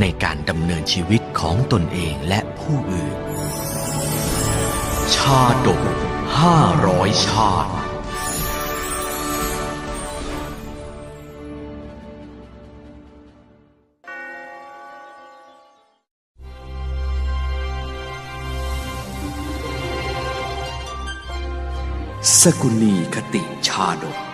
ในการดำเนินชีวิตของตนเองและผู้อื่น ชาดกห้าร้อยชาติสกุณีคติชาดก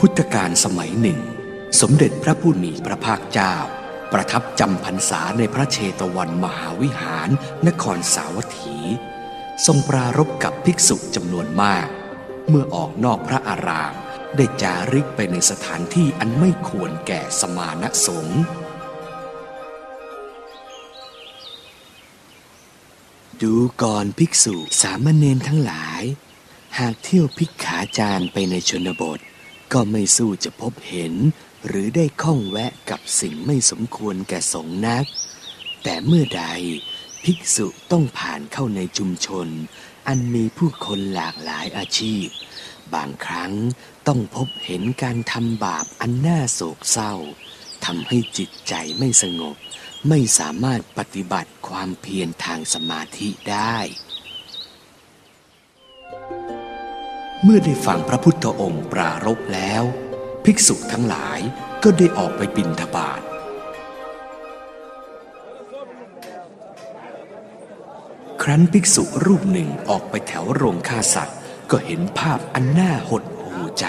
พุทธกาลสมัยหนึ่ง สมเด็จพระผู้มีพระภาคเจ้า ประทับจำพรรษาในพระเชตวันมหาวิหาร นครสาวัตถี ทรงปรารบกับภิกษุจำนวนมาก เมื่อออกนอกพระอารามได้จาริกไปในสถานที่อันไม่ควรแก่สมานสงฆ์ดูก่อนภิกษุสามเณรทั้งหลาย หากเที่ยวพิกขาจารไปในชนบท ก็ไม่สู้จะพบเห็น หรือได้ข้องแวะกับสิ่งไม่สมควรแก่สงนัก แต่เมื่อใดภิกษุต้องผ่านเข้าในชุมชน อันมีผู้คนหลากหลายอาชีพ บางครั้งต้องพบเห็นการทำบาปอันน่าโศกเศร้าทำให้จิตใจไม่สงบ ไม่สามารถปฏิบัติความเพียรทางสมาธิได้ เมื่อได้ฟังพระพุทธองค์ปรารภแล้ว ภิกษุทั้งหลายก็ได้ออกไปบิณฑบาตครั้นภิกษุรูปหนึ่งออกไปแถวโรงฆ่าสัตว์ ก็เห็นภาพอันน่าหดหูใจ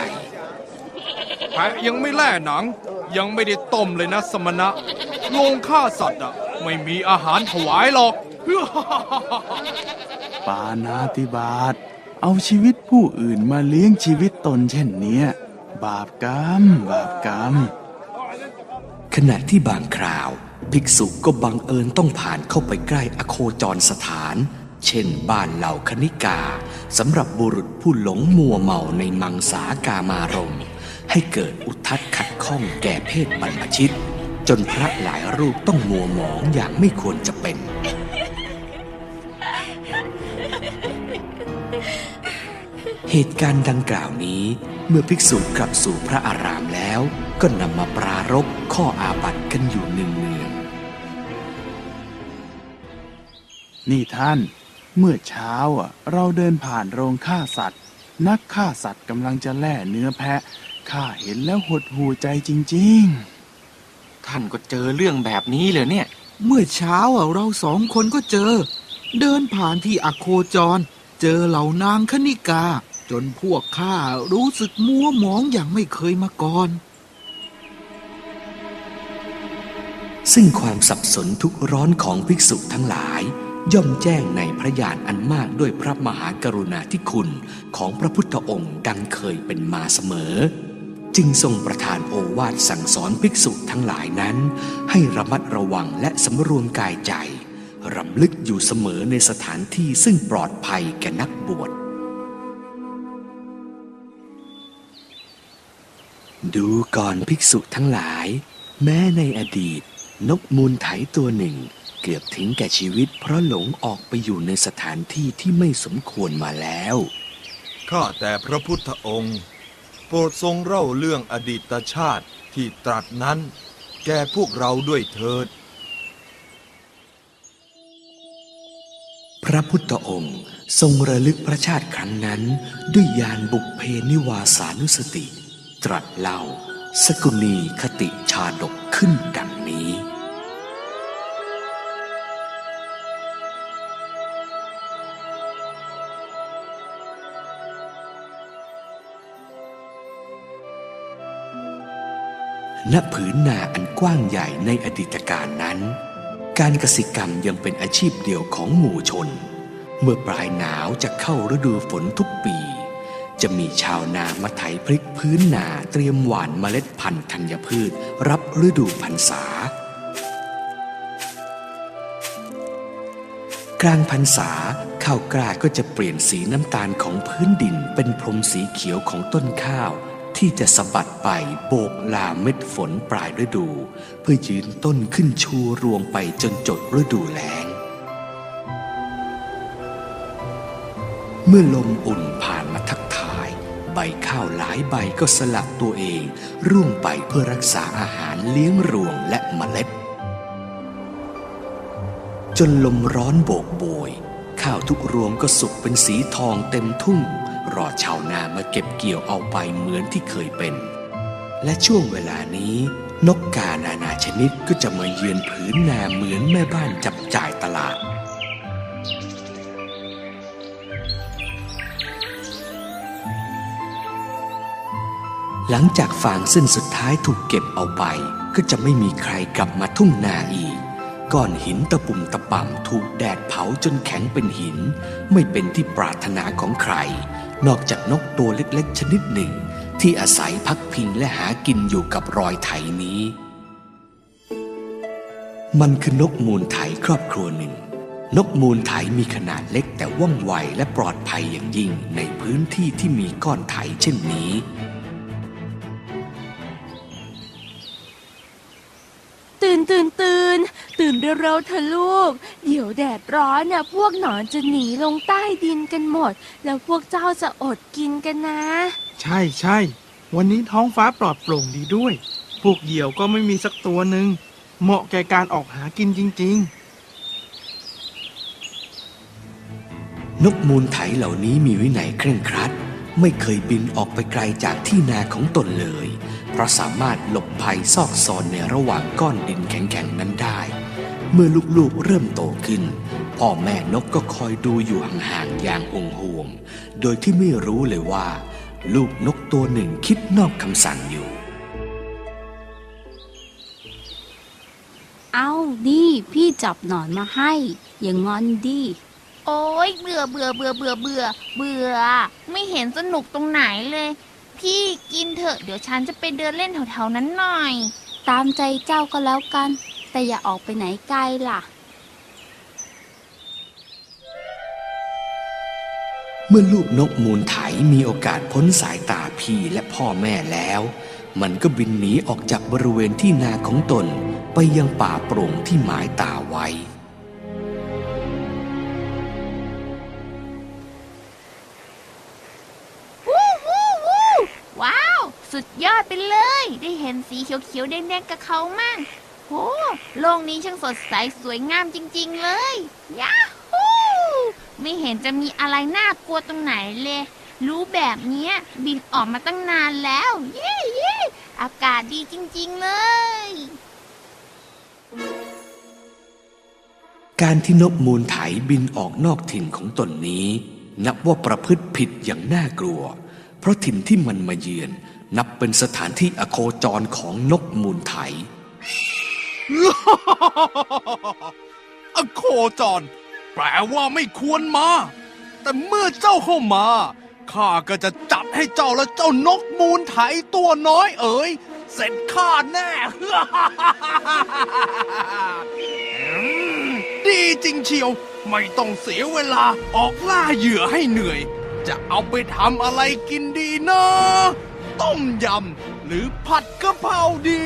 แพะยังไม่แล่หนัง ยังไม่ได้ต้มเลยนะสมณะโรงฆ่าสัตว์อะไม่มีอาหารถวายหรอก ปานาติบาต เอาชีวิตผู้อื่นมาเลี้ยงชีวิตตนเช่นเนี้ย บาปกรรม บาปกรรม ขณะที่บางคราว ภิกษุก็บังเอิญต้องผ่านเข้าไปใกล้อโคจรสถาน เช่นบ้านเหล่าคณิกาสำหรับบุรุษผู้หลงมัวเมาในมังสากามารมณ์ให้เกิดอุทัดขัดข้องแก่เพศบรรพชิต จนพระหลายรูปต้องมัวหมองอย่างไม่ควรจะเป็น เหตุการณ์ดังกล่าวนี้เมื่อภิกษุกลับสู่พระอารามแล้ว ก็นำมาปรารบข้ออาบัติกันอยู่เนืองๆนี่ท่าน เมื่อเช้าอะเราเดินผ่านโรงฆ่าสัตว์ นักฆ่าสัตว์กำลังจะแล่เนื้อแพะข้าเห็นแล้วหดหูใจจริงท่านก็เจอเรื่องแบบนี้เลยเนี่ย เมื่อเช้าอะเราสองคนก็เจอ เดินผ่านที่อโคจร เจอเหล่านางคณิกา จนพวกข้ารู้สึกมัวหมองอย่างไม่เคยมาก่อน ซึ่งความสับสนทุกร้อนของภิกษุทั้งหลาย ย่อมแจ้งในพระญาณอันมากด้วยพระมหากรุณาธิคุณของพระพุทธองค์ดังเคยเป็นมาเสมอ จึงทรงประทานโอวาทสั่งสอนภิกษุทั้งหลายนั้น ให้ระมัดระวังและสำรวมกายใจ รำลึกอยู่เสมอในสถานที่ซึ่งปลอดภัยแก่นักบวช ดูก่อนภิกษุทั้งหลาย แม้ในอดีต นกมูลไถตัวหนึ่ง เกือบถึงแก่ชีวิตเพราะหลงออกไปอยู่ในสถานที่ที่ไม่สมควรมาแล้ว ข้าแต่พระพุทธองค์ โปรดทรงเล่าเรื่องอดีตชาติที่ตรัสนั้น แก่พวกเราด้วยเถิด พระพุทธองค์ทรงระลึกพระชาติครั้งนั้น ด้วยยานบุพเพนิวาสานุสติ ตรัสเล่า สกุณีคติชาดกขึ้นดังนี้ ณผืนนาอันกว้างใหญ่ในอดีตการนั้น การกสิกรรมยังเป็นอาชีพเดียวของหมู่ชน เมื่อปลายหนาวจะเข้าฤดูฝนทุกปี จะมีชาวนามาไถพริกพื้นนาเตรียมหว่านเมล็ดพันธุ์ธัญพืช รับฤดูพรรษากลางพรรษาข้าวกล้าก็จะเปลี่ยนสีน้ำตาลของพื้นดินเป็นพรมสีเขียวของต้นข้าว ที่จะสะบัดไปโบกลาเม็ดฝนปลายฤดู เพื่อยืนต้นขึ้นชูรวงไปจนจดฤดูแล้ง เมื่อลมอุ่นผ่านมาทักทาย ใบข้าวหลายใบก็สลับตัวเองร่วงไปเพื่อรักษาอาหารเลี้ยงรวงและเมล็ด จนลมร้อนโบกโบย ข้าวทุกรวงก็สุกเป็นสีทองเต็มทุ่ง รอชาวนามาเก็บเกี่ยวเอาไปเหมือนที่เคยเป็น และช่วงเวลานี้ นกกานานาชนิดก็จะมาเยือนผืนนาเหมือนแม่บ้านจับจ่ายตลาด หลังจากฟางเส้นสุดท้ายถูกเก็บเอาไป ก็จะไม่มีใครกลับมาทุ่งนาอีกก้อนหินตะปุ่มตะป่ำถูกแดดเผาจนแข็งเป็นหิน ไม่เป็นที่ปรารถนาของใคร นอกจากนกตัวเล็กๆ ชนิดหนึ่ง ที่อาศัยพักพิงและหากินอยู่กับรอยไถนี้ มันคือนกมูลไถครอบครัวหนึ่ง นกมูลไถมีขนาดเล็กแต่ว่องไวและปลอดภัยอย่างยิ่งในพื้นที่ที่มีก้อนไถเช่นนี้ตื่นตื่นตื่น ตื่นเร็วๆเถอะลูก เดี๋ยวแดดร้อนน่ะพวกหนอนจะหนีลงใต้ดินกันหมด แล้วพวกเจ้าจะอดกินกันนะ ใช่ใช่วันนี้ท้องฟ้าปลอดโปร่งดีด้วย พวกเหยี่ยวก็ไม่มีสักตัวหนึ่งเหมาะแก่การออกหากินจริงนกมูลไถเหล่านี้มีวินัยเคร่งครัด ไม่เคยบินออกไปไกลจากที่นาของตนเลย เพราะสามารถหลบภัยซอกซอนในระหว่างก้อนดินแข็งๆนั้นได้ เมื่อลูกๆเริ่มโตขึ้น พ่อแม่นกก็คอยดูอยู่ห่างๆอย่างห่วงๆโดยที่ไม่รู้เลยว่า ลูกนกตัวหนึ่งคิดนอกคำสั่งอยู่ เอาดิพี่จับหนอนมาให้ อย่างงอนดิโอ้ยเบื่อเบื่อเบื่อเบื่อเบื่อเบื่อ ไม่เห็นสนุกตรงไหนเลย พี่กินเถอะเดี๋ยวฉันจะไปเดินเล่นแถวๆนั้นหน่อย ตามใจเจ้าก็แล้วกัน แต่อย่าออกไปไหนไกลล่ะ เมื่อลูกนกมูลไถมีโอกาสพ้นสายตาพี่และพ่อแม่แล้ว มันก็บินหนีออกจากบริเวณที่นาของตนไปยังป่าโปร่งที่หมายตาไว้วู้วู้วู้ว้าวสุดยอดไปเลย ได้เห็นสีเขียวๆแดงๆกับเขามั่ง โห โลกนี้ช่างสดใสสวยงามจริง ๆ เลยยาฮูไม่เห็นจะมีอะไรน่ากลัวตรงไหนเลย รู้แบบเนี้ยบินออกมาตั้งนานแล้ว เย้เย้อากาศดีจริง ๆ เลย การที่นกมูลไถบินออกนอกถิ่นของตนนี้ นับว่าประพฤติผิดอย่างน่ากลัว เพราะถิ่นที่มันมาเยือน นับเป็นสถานที่อโคจรของนกมูลไถ อโคจร แปลว่าไม่ควรมา แต่เมื่อเจ้าเข้ามาข้าก็จะจัดให้เจ้าและเจ้านกมูลไถตัวน้อยเอ๋ย เสร็จข้าแน่ ดีจริงเชียว ไม่ต้องเสียเวลาออกล่าเหยื่อให้เหนื่อย จะเอาไปทำอะไรกินดีนะ ต้มยำหรือผัดกะเพราดี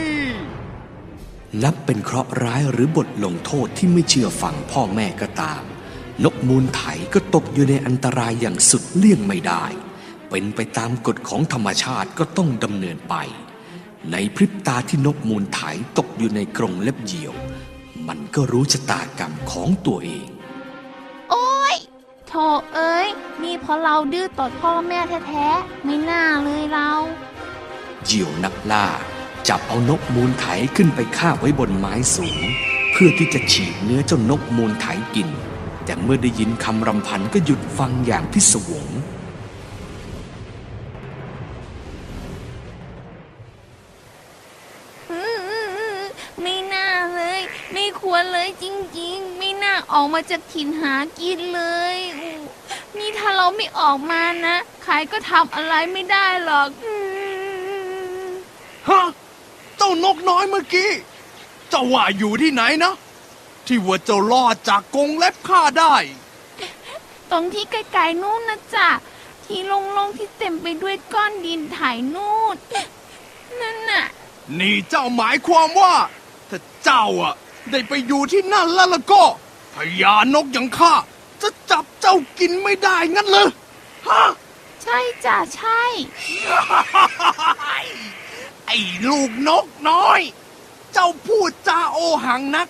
นับเป็นเคราะห์ร้ายหรือบทลงโทษที่ไม่เชื่อฟังพ่อแม่ก็ตาม นกมูลไถก็ตกอยู่ในอันตรายอย่างสุดเลี่ยงไม่ได้ เป็นไปตามกฎของธรรมชาติก็ต้องดำเนินไป ในพริบตาที่นกมูลไถตกอยู่ในกรงเล็บเหยี่ยว มันก็รู้ชะตากรรมของตัวเอง โอ้ยโถเอ้ย นี่เพราะเราดื้อต่อพ่อแม่แท้ๆ ไม่น่าเลยเรา เหยี่ยวนักล่า จับเอานกมูลไถขึ้นไปคาบไว้บนไม้สูง เพื่อที่จะฉีกเนื้อเจ้านกมูลไถกิน แต่เมื่อได้ยินคำรำพันก็หยุดฟังอย่างพิศวงไม่น่าเลย ไม่ควรเลยเลยจริงๆ ไม่น่าออกมาจากถิ่นหากินเลยอู้นี่ถ้าเราไม่ออกมานะ ใครก็ทำอะไรไม่ได้หรอกอืมฮะเจ้านกน้อยเมื่อกี้ เจ้าว่าอยู่ที่ไหนนะ ที่ว่าเจ้ารอดจากกรงเล็บข้าได้ ตรงที่ไกลๆนู่นนะจ๊ะที่โล่งๆที่เต็มไปด้วยก้อนดินไถนู่นนั่นน่ะ นี่เจ้าหมายความว่า ถ้าเจ้าอะได้ไปอยู่ที่นั่นแล้วล่ะก็พญานกอย่างข้าจะจับเจ้ากินไม่ได้งั้นเลยฮะ ใช่จ้ะใช่ไอ้ลูกนกน้อย เจ้าพูดจาโอหังนัก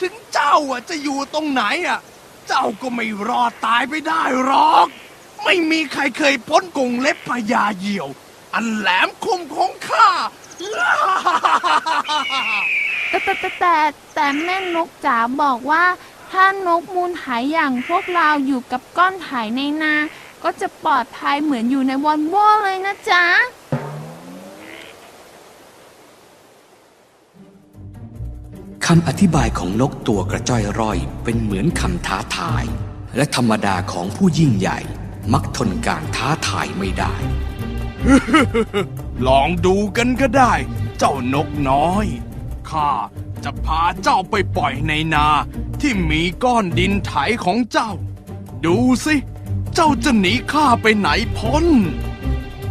ถึงเจ้าอะจะอยู่ตรงไหนอะเจ้าก็ไม่รอดตายไปได้หรอก ไม่มีใครเคยพ้นกงเล็บพญาเหยี่ยว อันแหลมคมของข้าแต่แต่แต่แต่แต่แม่นกจ๋าบอกว่า ถ้านกมูลไถอย่างพวกเราอยู่กับก้อนไถในนา ก็จะปลอดภัยเหมือนอยู่ในวอนว่เลยนะจ๊ะ คำอธิบายของนกตัวกระจ้อยร่อยเป็นเหมือนคำท้าทาย และธรรมดาของผู้ยิ่งใหญ่ มักทนการท้าทายไม่ได้ ลองดูกันก็ได้ เจ้านกน้อย ข้าจะพาเจ้าไปปล่อยในนาที่มีก้อนดินไถของเจ้า ดูสิ เจ้าจะหนีข้าไปไหนพ้น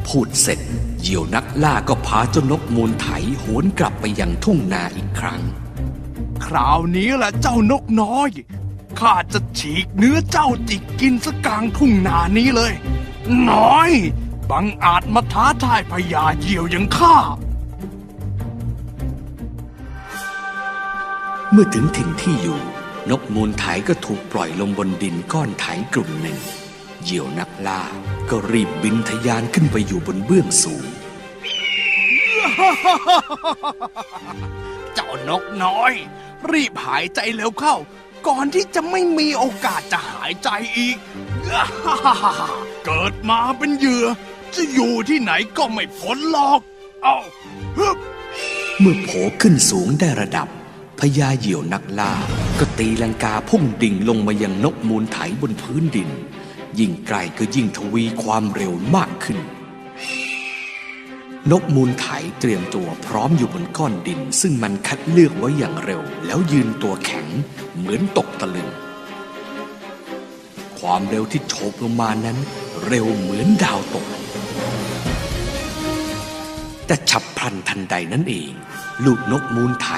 พูดเสร็จ เหยี่ยวนักล่าก็พาเจ้านกมูลไถโหนกลับไปยังทุ่งนาอีกครั้ง คราวนี้แหละเจ้านกน้อย ข้าจะฉีกเนื้อเจ้าจิกกินสกลางทุ่งนานี้เลย น้อย บังอาจมาท้าทายพญาเหยี่ยวอย่างข้า เมื่อถึงถิ่นที่อยู่ นกมูลไถก็ถูกปล่อยลงบนดินก้อนไถกลุ่มหนึ่ง เหยี่ยวนักล่าก็รีบบินทะยานขึ้นไปอยู่บนเบื้องสูงเจ้านกน้อย รีบหายใจเร็วเข้า ก่อนที่จะไม่มีโอกาสจะหายใจอีก เกิดมาเป็นเหยื่อ จะอยู่ที่ไหนก็ไม่พ้นหรอก เอาฮึบเมื่อโผขึ้นสูงได้ระดับพญาเหยี่ยวนักล่า ก็ตีลังกาพุ่งดิ่งลงมายังนกมูลไถบนพื้นดิน ยิ่งไกลก็ยิ่งทวีความเร็วมากขึ้น นกมูลไถเตรียมตัวพร้อมอยู่บนก้อนดิน ซึ่งมันคัดเลือกไว้อย่างเร็ว แล้วยืนตัวแข็งเหมือนตกตะลึง ความเร็วที่โฉบลงมานั้น เร็วเหมือนดาวตก แต่ฉับพลันทันใดนั่นเอง ลูกนกมูลไถ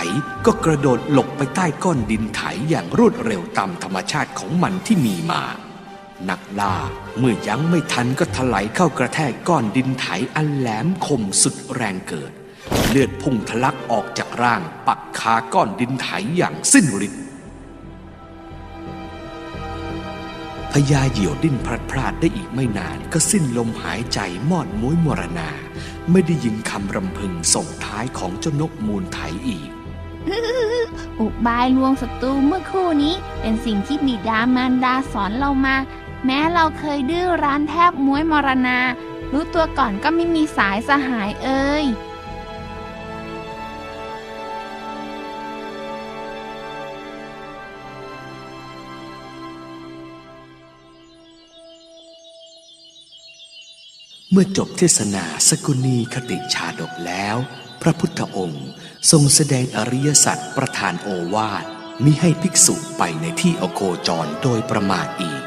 ก็กระโดดหลบไปใต้ก้อนดินไถอย่างรวดเร็วตามธรรมชาติของมันที่มีมา นักล่าเมื่อยังไม่ทันก็ถลายเข้ากระแทกก้อนดินไถอันแหลมคมสุดแรงเกิด เลือดพุ่งทะลักออกจากร่าง ปักคาก้อนดินไถอย่างสิ้นฤทธิ์พญาเหยี่ยวดิ้นพลัดพรลาดได้อีกไม่นานก็สิ้นลมหายใจมอดม้วยมรณา ไม่ได้ยินคำรำพึงส่งท้ายของเจ้านกมูลไถอีกอุบายลวงศัตรูเมื่อคู่นี้เป็นสิ่งที่บิดามารดาสอนเรามา แม้เราเคยดื้อร้านแทบม้วยมรณา รู้ตัวก่อนก็ไม่มีสายสหายเอ่ยเมื่อจบเทศนาสกุณีคติชาดกแล้ว พระพุทธองค์ทรงแสดงอริยสัจประทานโอวาทมิให้ภิกษุไปในที่อโคจรโดยประมาทอีก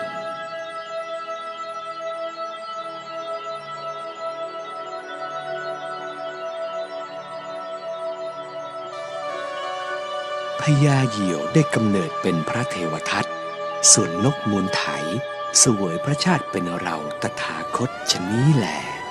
พญาเหยี่ยวได้กำเนิดเป็นพระเทวทัตส่วนนกมูลไถ เสวยพระชาติเป็นเราตถาคตชนี้แหละ